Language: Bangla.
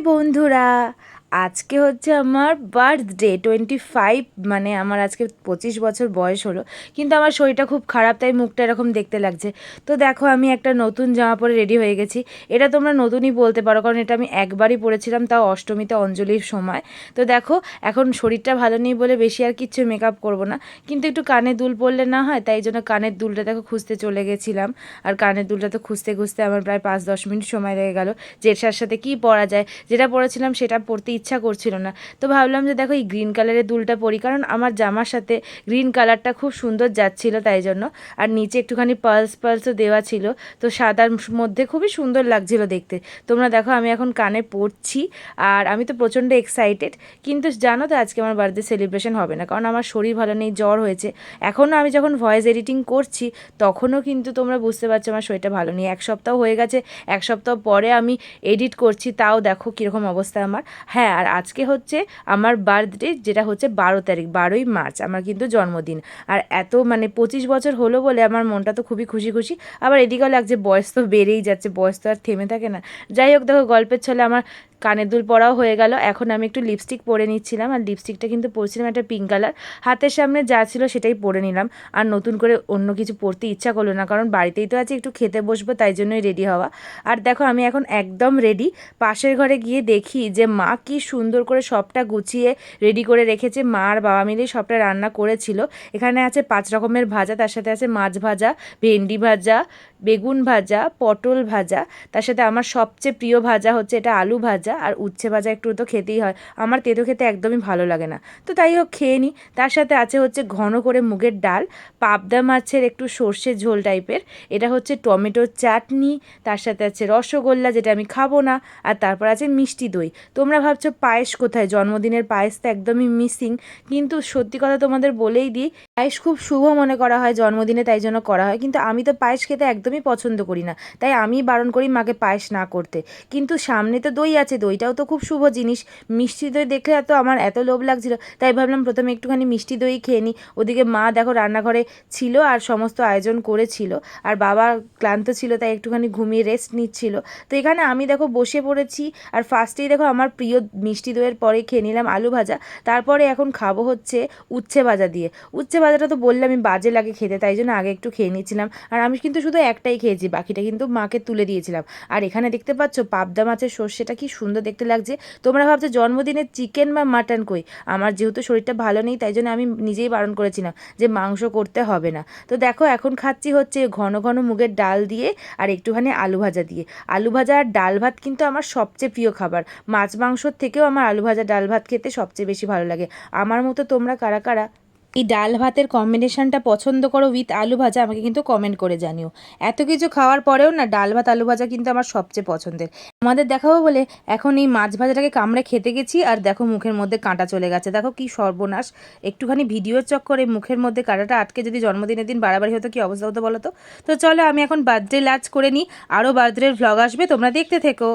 বন্ধুরা। আজকে হচ্ছে আমার বার্থডে টোয়েন্টি ফাইভ মানে আমার আজকে পঁচিশ বছর বয়স হলো। কিন্তু আমার শরীরটা খুব খারাপ, তাই মুখটা এরকম দেখতে লাগছে। তো দেখো, আমি একটা নতুন জামা পরে রেডি হয়ে গেছি। এটা তোমরা নতুনই বলতে পারো, কারণ এটা আমি একবারই পরেছিলাম, তাও অষ্টমীতে অঞ্জলির সময়। তো দেখো, এখন শরীরটা ভালো নেই বলে বেশি আর কিচ্ছু মেকআপ করব না। কিন্তু একটু কানে দুল পরলে না হয়, তাই জন্য কানের দুলটা দেখো খুঁজতে চলে গেছিলাম। আর কানের দুলটা তো খুঁজতে খুঁজতে আমার প্রায় পাঁচ দশ মিনিট সময় লেগে গেল। জেঠার সাথে কি পরা যায়, যেটা পরেছিলাম সেটা পরতে ইচ্ছা করছিল না। তো ভাবলাম যে দেখো এই গ্রিন কালারের দুলটা পরি, কারণ আমার জামার সাথে গ্রিন কালারটা খুব সুন্দর যাচ্ছিল তাই জন্য। আর নিচে একটুখানি পালস পালসও দেওয়া ছিল, তো সাদার মধ্যে খুবই সুন্দর লাগছিল দেখতে। তোমরা দেখো আমি এখন কানে পড়ছি আর আমি তো প্রচণ্ড এক্সাইটেড কিন্তু জানো তো আজকে আমার বার্থডে সেলিব্রেশন হবে না, কারণ আমার শরীর ভালো নেই, জ্বর হয়েছে। এখনও আমি যখন ভয়েস এডিটিং করছি, তখনও কিন্তু তোমরা বুঝতে পারছ আমার শরীরটা ভালো নেই। এক সপ্তাহ হয়ে গেছে, এক সপ্তাহ পরে আমি এডিট করছি, তাও দেখো কীরকম অবস্থা আমার। হ্যাঁ আর আজকে হচ্ছে আমার বার্থডে যেটা হচ্ছে বারো তারিখ, বারোই মার্চ, আমার কিন্তু জন্মদিন। আর এত মানে পঁচিশ বছর হলো বলে আমার মনটা তো খুবই খুশি খুশি। আবার এদিকেও লাগছে বয়স তো বেড়েই যাচ্ছে, বয়স তো আর থেমে থাকে না। যাই হোক, দেখো গল্পের ছলে আমার কানের দুল পরাও হয়ে গেল। এখন আমি একটু লিপস্টিক পরে নিচ্ছিলাম আর লিপস্টিকটা কিন্তু পরছিলাম একটা পিঙ্ক কালার হাতের সামনে যা ছিল সেটাই পরে নিলাম। আর নতুন করে অন্য কিছু পরতে ইচ্ছা করল না, কারণ বাড়িতেই তো আছে, একটু খেতে বসবো, তাই জন্যই রেডি হওয়া। আর দেখো আমি এখন একদম রেডি পাশের ঘরে গিয়ে দেখি যে মা কি সুন্দর করে সবটা গুছিয়ে রেডি করে রেখেছে। মা আর বাবা মিলেই সবটা রান্না করেছিল। এখানে আছে পাঁচ রকমের ভাজা, তার সাথে আছে মাছ ভাজা, ভেন্ডি ভাজা বেগুন ভাজা, পটল ভাজা, তার সাথে আমার সবচেয়ে প্রিয় ভাজা হচ্ছে এটা আলু ভাজা আর উচ্ছে ভাজা একটু তো খেতেই হয়। আমার তেতো খেতে একদমই ভালো লাগে না। তো তাই হোক, খেয়ে নিই তার সাথে আছে হচ্ছে ঘন করে মুগের ডাল, পাবদা মাছের একটু সর্ষের ঝোল টাইপের এটা হচ্ছে টমেটোর চাটনি, তার সাথে আছে রসগোল্লা যেটা আমি খাব না, আর তারপর আছে মিষ্টি দই। তোমরা ভাবছ পায়েস কোথায়? জন্মদিনের পায়েস তো একদমই মিসিং কিন্তু সত্যি কথা তোমাদের বলেই দিই পায়েস খুব শুভ মনে করা হয়, জন্মদিনে তাই জন্য করা হয়। কিন্তু আমি তো পায়েস খেতে একদমই পছন্দ করি না। তাই আমি বারণ করি মাকে পায়েস না করতে। কিন্তু সামনে তো দই আছে, দইটাও তো খুব শুভ জিনিস। মিষ্টি দই দেখলে এত আমার এত লোভ লাগছিল, তাই ভাবলাম প্রথমে একটুখানি মিষ্টি দই খেয়ে নিই। ওদিকে মা দেখো রান্নাঘরে ছিল আর সমস্ত আয়োজন করেছিল। আর বাবা ক্লান্ত ছিল, তাই একটুখানি ঘুমিয়ে রেস্ট নিচ্ছিল। তো এখানে আমি দেখো বসে পড়েছি, আর ফার্স্টেই দেখো আমার প্রিয় মিষ্টি দইয়ের পরে খেয়ে নিলাম আলু ভাজা। তারপরে এখন খাব হচ্ছে উচ্ছে ভাজা দিয়ে। উচ্ছে ভাজাটা তো বললে আমি বাজে লাগে খেতে, তাই জন্য আগে একটু খেয়ে নিয়েছিলাম। আর আমি কিন্তু শুধু একটাই খেয়েছি, বাকিটা কিন্তু মাকে তুলে দিয়েছিলাম। আর এখানে দেখতে পাচ্ছ পাবদা মাছের সর্ষেটা কি সুন্দর দেখতে লাগছে। তোমরা ভাবছ জন্মদিনে চিকেন বা মাটন কই? আমার যেহেতু শরীরটা ভালো নেই, তাই জন্য আমি নিজেই বারণ করেছিলাম যে মাংস করতে হবে না। তো দেখো, এখন খাচ্ছি হচ্ছে ঘন ঘন মুগের ডাল দিয়ে আর একটুখানি আলু ভাজা দিয়ে। আলু ভাজা আর ডাল ভাত কিন্তু আমার সবচেয়ে প্রিয় খাবার। মাছ মাংসর থেকেও আমার আলু ভাজা, ডাল ভাত খেতে সবচেয়ে বেশি ভালো লাগে। আমার মতো তোমরা কারা কারা এই ডাল ভাতের কম্বিনেশনটা পছন্দ করো উইথ আলু ভাজা, আমাকে কিন্তু কমেন্ট করে জানিও। এত কিছু খাওয়ার পরেও না ডাল ভাত, আলু ভাজা কিন্তু আমার সবচেয়ে পছন্দের। আমাদের দেখাবো বলে এখন এই মাছ ভাজাটাকে কামড়ে খেতে গেছি, আর দেখো মুখের মধ্যে কাঁটা চলে গেছে। দেখো কি সর্বনাশ। একটুখানি ভিডিওর চক্করে মুখের মধ্যে কাঁটাটা আটকে যদি জন্মদিনের দিন বাড়াবাড়ি হতো, কি অবস্থা হতো বলো তো? তো চলো আমি এখন বার্থডে লাঞ্চ করে নিই। আরও বার্থডের ভ্লগ আসবে, তোমরা দেখতে থেকো।